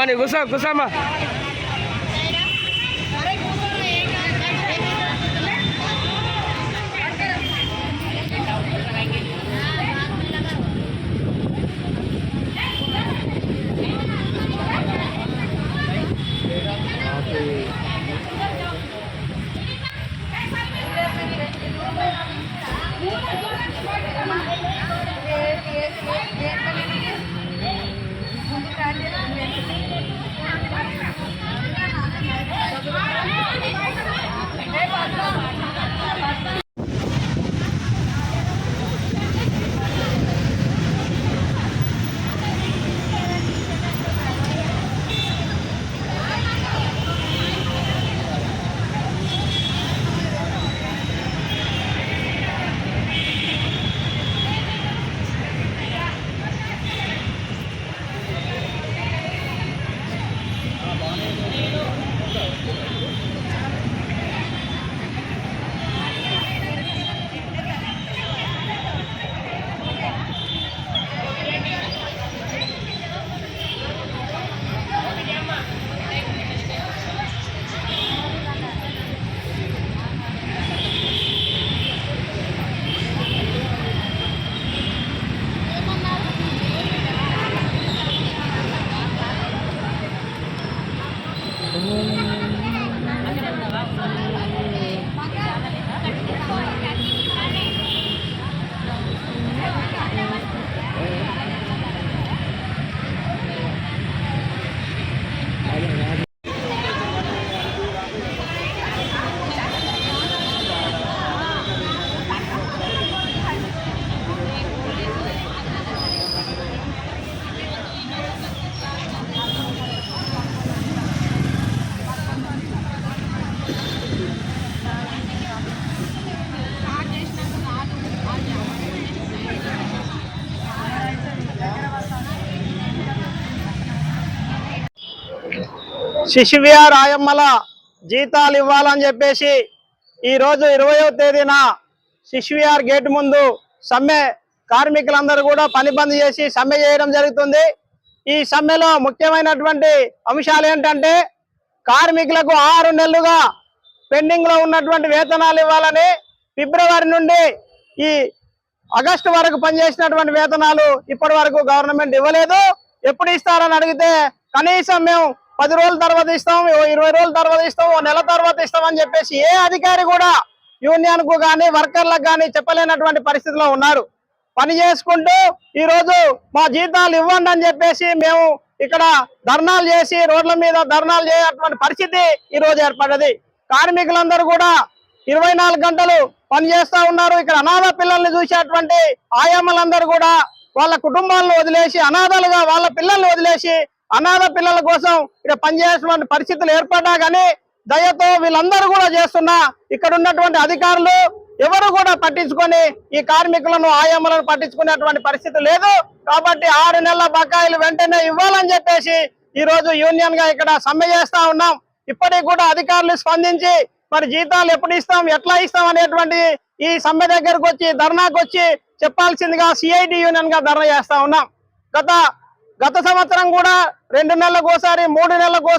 అమ్మా నీ కూర్చో కూర్చోమ్మా శిశువ్య రాయమ్మల జీతాలు ఇవ్వాలని చెప్పేసి ఈ రోజు ఇరవయో తేదీన శిశువిఆర్ గేట్ ముందు సమ్మె కార్మికులందరూ కూడా పని బంద్ చేసి సమ్మె చేయడం జరుగుతుంది. ఈ సమ్మెలో ముఖ్యమైనటువంటి అంశాలు ఏంటంటే కార్మికులకు ఆరు నెలలుగా పెండింగ్లో ఉన్నటువంటి వేతనాలు ఇవ్వాలని ఫిబ్రవరి నుండి ఈ ఆగస్టు వరకు పనిచేసినటువంటి వేతనాలు ఇప్పటి వరకు గవర్నమెంట్ ఇవ్వలేదు. ఎప్పుడు ఇస్తారని అడిగితే కనీసం మేము పది రోజుల తర్వాత ఇస్తాం ఓ ఇరవై రోజుల తర్వాత ఇస్తాం ఓ నెల తర్వాత ఇస్తాం అని చెప్పేసి ఏ అధికారి కూడా యూనియన్కు కానీ వర్కర్లకు కానీ చెప్పలేనటువంటి పరిస్థితిలో ఉన్నారు. పని చేసుకుంటూ ఈరోజు మా జీతాలు ఇవ్వండి అని చెప్పేసి మేము ఇక్కడ ధర్నాలు చేసి రోడ్ల మీద ధర్నాలు చేయటువంటి పరిస్థితి ఈ రోజు ఏర్పడ్డది. కార్మికులందరూ కూడా ఇరవై నాలుగు గంటలు పని చేస్తా ఉన్నారు. ఇక్కడ అనాథ పిల్లల్ని చూసేటువంటి ఆయమ్మలందరూ కూడా వాళ్ళ కుటుంబాలను వదిలేసి అనాథలుగా వాళ్ళ పిల్లల్ని వదిలేసి అనాథ పిల్లల కోసం ఇక్కడ పనిచేసినటువంటి పరిస్థితులు ఏర్పడ్డా కానీ దయతో వీళ్ళందరూ కూడా చేస్తున్నా ఇక్కడ ఉన్నటువంటి అధికారులు ఎవరు కూడా పట్టించుకొని ఈ కార్మికులను ఆయమ్మలను పట్టించుకునేటువంటి పరిస్థితి లేదు. కాబట్టి ఆరు నెలల బకాయిలు వెంటనే ఇవ్వాలని చెప్పేసి ఈ రోజు యూనియన్గా ఇక్కడ సమ్మె చేస్తా ఉన్నాం. ఇప్పటికి కూడా అధికారులు స్పందించి మరి జీతాలు ఎప్పుడు ఇస్తాం ఎట్లా ఇస్తాం అనేటువంటి ఈ సమ్మె దగ్గరకు వచ్చి ధర్నాకు వచ్చి చెప్పాల్సిందిగా సిఐటి యూనియన్గా ధర్నా చేస్తా ఉన్నాం. గత గత సంవత్సరం కూడా రెండు నెలలకు మూడు నెలలకు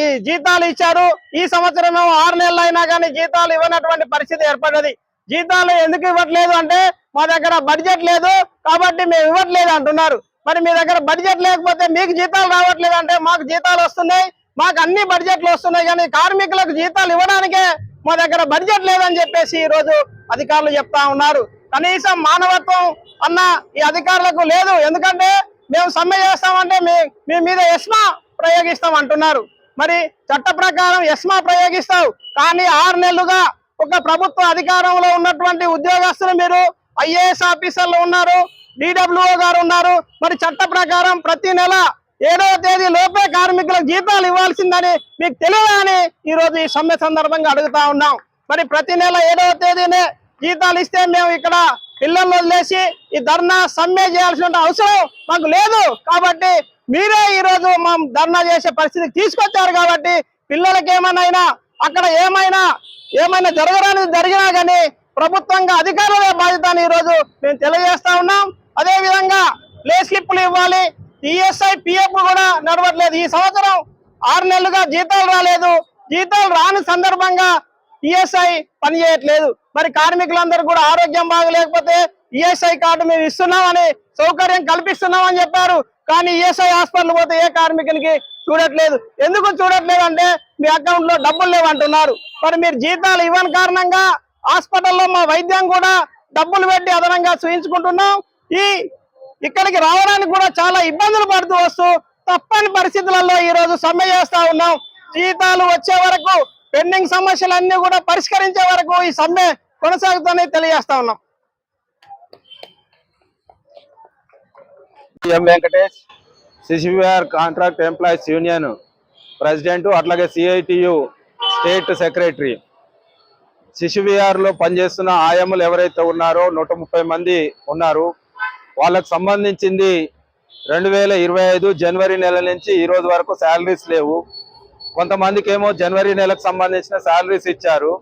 ఈ జీతాలు ఇచ్చారు. ఈ సంవత్సరం ఆరు నెలలు అయినా కానీ జీతాలు ఇవ్వనటువంటి పరిస్థితి ఏర్పడ్డది. జీతాలు ఎందుకు ఇవ్వట్లేదు అంటే మా దగ్గర బడ్జెట్ లేదు కాబట్టి మేము ఇవ్వట్లేదు అంటున్నారు. మరి మీ దగ్గర బడ్జెట్ లేకపోతే మీకు జీతాలు రావట్లేదు అంటే మాకు జీతాలు వస్తున్నాయి మాకు అన్ని బడ్జెట్లు వస్తున్నాయి కానీ కార్మికులకు జీతాలు ఇవ్వడానికే మా దగ్గర బడ్జెట్ లేదని చెప్పేసి ఈ రోజు అధికారులు చెప్తా ఉన్నారు. కనీసం మానవత్వం అన్న ఈ అధికారులకు లేదు. ఎందుకంటే మేము సమ్మె చేస్తామంటే మీ మీ మీద ఎస్మా ప్రయోగిస్తాం అంటున్నారు మరి చట్ట ప్రకారం ఎస్మా ప్రయోగిస్తావు. కానీ ఆరు నెలలుగా ఒక ప్రభుత్వ అధికారంలో ఉన్నటువంటి ఉద్యోగస్తులు మీరు ఐఏఎస్ ఆఫీసర్లు ఉన్నారు డిడబ్ల్యూఓ గారు ఉన్నారు. మరి చట్ట ప్రకారం ప్రతి నెల ఏడవ తేదీ లోపే కార్మికులకు జీతాలు ఇవ్వాల్సిందని మీకు తెలియదని ఈరోజు ఈ సమ్మె సందర్భంగా అడుగుతా ఉన్నాం. మరి ప్రతి నెల ఏడవ తేదీనే జీతాలు ఇస్తే మేము ఇక్కడ పిల్లలు వదిలేసి ఈ ధర్నా సమ్మె చేయాల్సిన అవసరం మాకు లేదు. కాబట్టి మీరే ఈరోజు మా ధర్నా చేసే పరిస్థితికి తీసుకొచ్చారు కాబట్టి పిల్లలకి ఏమైనా అక్కడ ఏమైనా ఏమైనా జరగడానికి జరిగినా కానీ ప్రభుత్వంగా అధికారులే బాధ్యత అని ఈరోజు మేము తెలియజేస్తా ఉన్నాం. అదేవిధంగా లే స్లిప్లు ఇవ్వాలి. ఈఎస్ఐ పిఎఫ్ కూడా నడవట్లేదు. ఈ సంవత్సరం ఆరు నెలలుగా జీతాలు రాలేదు. జీతాలు రాని సందర్భంగా ఈఎస్ఐ పనిచేయట్లేదు. మరి కార్మికులందరూ కూడా ఆరోగ్యం బాగలేకపోతే ఈఎస్ఐ కార్డు మేము ఇస్తున్నామని సౌకర్యం కల్పిస్తున్నామని చెప్పారు. కానీ ఈఎస్ఐ హాస్పిటల్ పోతే ఏ కార్మికునికి చూడట్లేదు. ఎందుకు చూడట్లేదు అంటే మీ అకౌంట్లో డబ్బులు లేవంటున్నారు మరి మీరు జీతాలు ఇవ్వని కారణంగా హాస్పిటల్లో మా వైద్యం కూడా డబ్బులు పెట్టి అదనంగా చూయించుకుంటున్నాం. ఈ ఇక్కడికి రావడానికి కూడా చాలా ఇబ్బందులు పడుతూ వస్తూ తప్పని పరిస్థితులలో ఈ రోజు సమ్మె చేస్తా ఉన్నాం. జీతాలు వచ్చే వరకు పెండింగ్ సమస్యలన్నీ కూడా పరిష్కరించే వరకు ఈ సమ్మె కొనసాగుతుందని తెలియజేస్తా ఉన్నాం. M Venkatesh CCBR contract employees union president అట్లాగే సిఐటియు స్టేట్ సెక్రటరీ. సిసిబిఆర్లో పనిచేస్తున్న ఆయాములు ఎవరైతే ఉన్నారో నూట ముప్పై మంది ఉన్నారు. వాళ్ళకు సంబంధించింది రెండు వేల ఇరవై ఐదు జనవరి నెల నుంచి ఈ రోజు వరకు శాలరీస్ లేవు. కొంతమందికి ఏమో జనవరి నెలకు సంబంధించిన శాలరీస్ ఇచ్చారు.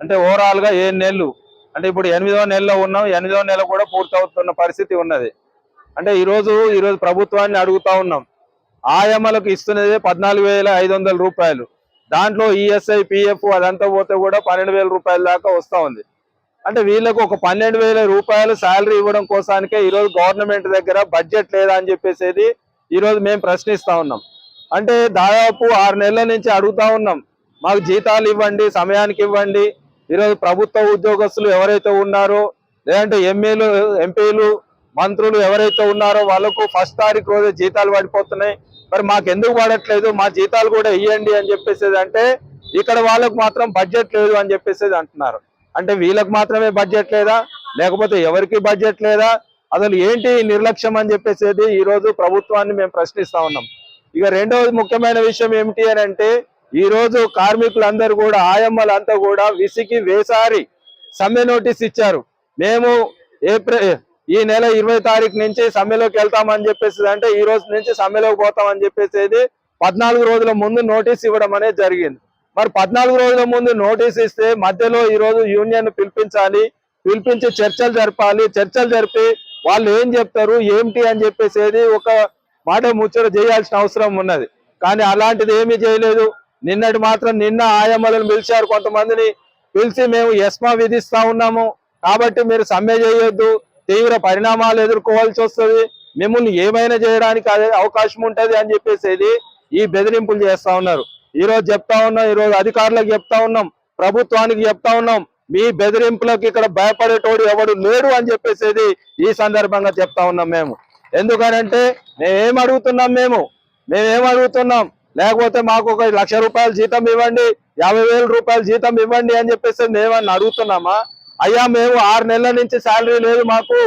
అంటే ఓవరాల్గా ఏడు నెలలు. అంటే ఇప్పుడు ఎనిమిదో నెలలో ఉన్నాం ఎనిమిదో నెల కూడా పూర్తవుతున్న పరిస్థితి ఉన్నది. అంటే ఈరోజు ఈరోజు ప్రభుత్వాన్ని అడుగుతా ఉన్నాం. ఆయమ్మలకు ఇస్తున్నది పద్నాలుగు వేల ఐదు వందల రూపాయలు. దాంట్లో ఈఎస్ఐ పిఎఫ్ అదంతా పోతే కూడా పన్నెండు వేల రూపాయల దాకా వస్తూ ఉంది. అంటే వీళ్ళకు ఒక పన్నెండు వేల రూపాయలు శాలరీ ఇవ్వడం కోసానికే ఈరోజు గవర్నమెంట్ దగ్గర బడ్జెట్ లేదా అని చెప్పేసేది ఈరోజు మేము ప్రశ్నిస్తూ ఉన్నాం. అంటే దాదాపు ఆరు నెలల నుంచి అడుగుతా ఉన్నాం. మాకు జీతాలు ఇవ్వండి సమయానికి ఇవ్వండి ఈరోజు ప్రభుత్వ ఉద్యోగస్తులు ఎవరైతే ఉన్నారో లేదంటే ఎమ్మెల్యేలు ఎంపీలు మంత్రులు ఎవరైతే ఉన్నారో వాళ్ళకు ఫస్ట్ తారీఖు రోజు జీతాలు పడిపోతున్నాయి. మరి మాకు ఎందుకు పడట్లేదు? మా జీతాలు కూడా ఇవ్వండి అని చెప్పేసేది అంటే ఇక్కడ వాళ్ళకు మాత్రం బడ్జెట్ లేదు అని చెప్పేసేది అంటున్నారు. అంటే వీళ్ళకు మాత్రమే బడ్జెట్ లేదా? లేకపోతే ఎవరికి బడ్జెట్ లేదా? అసలు ఏంటి నిర్లక్ష్యం అని చెప్పేసేది? ఈరోజు ప్రభుత్వాన్ని మేము ప్రశ్నిస్తా ఉన్నాం. ఇక రెండవది ముఖ్యమైన విషయం ఏమిటి అని అంటే ఈ రోజు కార్మికులందరూ కూడా ఆయమ్మలంతా కూడా విసికి వేసారి సమ్మె నోటీస్ ఇచ్చారు. మేము ఏప్రిల్ ఈ నెల ఇరవై తారీఖు నుంచి సమ్మెలోకి వెళ్తామని చెప్పేసి అంటే ఈ రోజు నుంచి సమ్మెలోకి పోతామని చెప్పేసి పద్నాలుగు రోజుల ముందు నోటీస్ ఇవ్వడం అనేది జరిగింది. మరి పద్నాలుగు రోజుల ముందు నోటీస్ ఇస్తే మధ్యలో ఈ రోజు యూనియన్ పిలిపించాలి పిలిపించి చర్చలు జరపాలి. చర్చలు జరిపి వాళ్ళు ఏం చెప్తారు ఏమిటి అని చెప్పేసేది ఒక మాట ముచ్చట చేయాల్సిన అవసరం ఉన్నది. కానీ అలాంటిది ఏమీ చేయలేదు. నిన్నటి మాత్రం నిన్న ఆయమ్మలను పిలిచారు కొంతమందిని. పిలిచి మేము ఎస్మా విధిస్తా ఉన్నాము. కాబట్టి మీరు సమ్మె చేయొద్దు. తీవ్ర పరిణామాలు ఎదుర్కోవాల్సి వస్తుంది. మిమ్మల్ని ఏమైనా చేయడానికి అదే అవకాశం ఉంటుంది అని చెప్పేసి ఈ బెదిరింపులు చేస్తా ఉన్నారు. ఈ రోజు చెప్తా ఉన్నాం ఈ రోజు అధికారులకు చెప్తా ఉన్నాం ప్రభుత్వానికి చెప్తా ఉన్నాం. మీ బెదిరింపులకు ఇక్కడ భయపడేటోడు ఎవడు లేడు అని చెప్పేసేది ఈ సందర్భంగా చెప్తా ఉన్నాం మేము. ఎందుకనంటే మేమేం అడుగుతున్నాం మేము? మేమేం అడుగుతున్నాం? లేకపోతే మాకు ఒక లక్ష రూపాయల జీతం ఇవ్వండి యాభై వేల రూపాయల జీతం ఇవ్వండి అని చెప్పేసి మేమన్నా అడుగుతున్నామా? అయ్యా మేము ఆరు నెలల నుంచి శాలరీ లేదు మాకు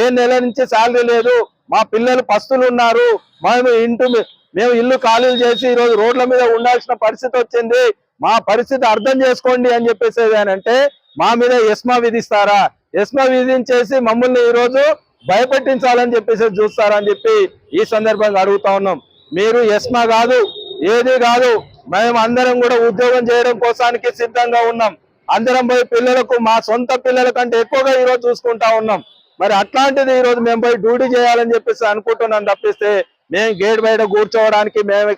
ఏ నెల నుంచి శాలరీ లేదు మా పిల్లలు పస్తులు ఉన్నారు మేము ఇంటి మేము ఇల్లు ఖాళీలు చేసి ఈరోజు రోడ్ల మీద ఉండాల్సిన పరిస్థితి వచ్చింది మా పరిస్థితి అర్థం చేసుకోండి అని చెప్పేసేది అంటే మా మీద ఎస్మా విధిస్తారా? ఎస్మా విధించేసి మమ్మల్ని ఈరోజు భయపెట్టించాలని చెప్పేసి చూస్తారని చెప్పి ఈ సందర్భంగా అడుగుతా ఉన్నాం. మీరు ఎస్మా కాదు ఏది కాదు మేము అందరం కూడా ఉద్యోగం చేయడం కోసానికి సిద్ధంగా ఉన్నాం. అందరం పోయి పిల్లలకు మా సొంత పిల్లల కంటే ఎక్కువగా ఈ రోజు చూసుకుంటా ఉన్నాం. మరి అట్లాంటిది ఈ రోజు మేము పోయి డ్యూటీ చేయాలని చెప్పేసి అనుకుంటున్నాం తప్పిస్తే మేము గేట్ బయట కూర్చోవడానికి మేము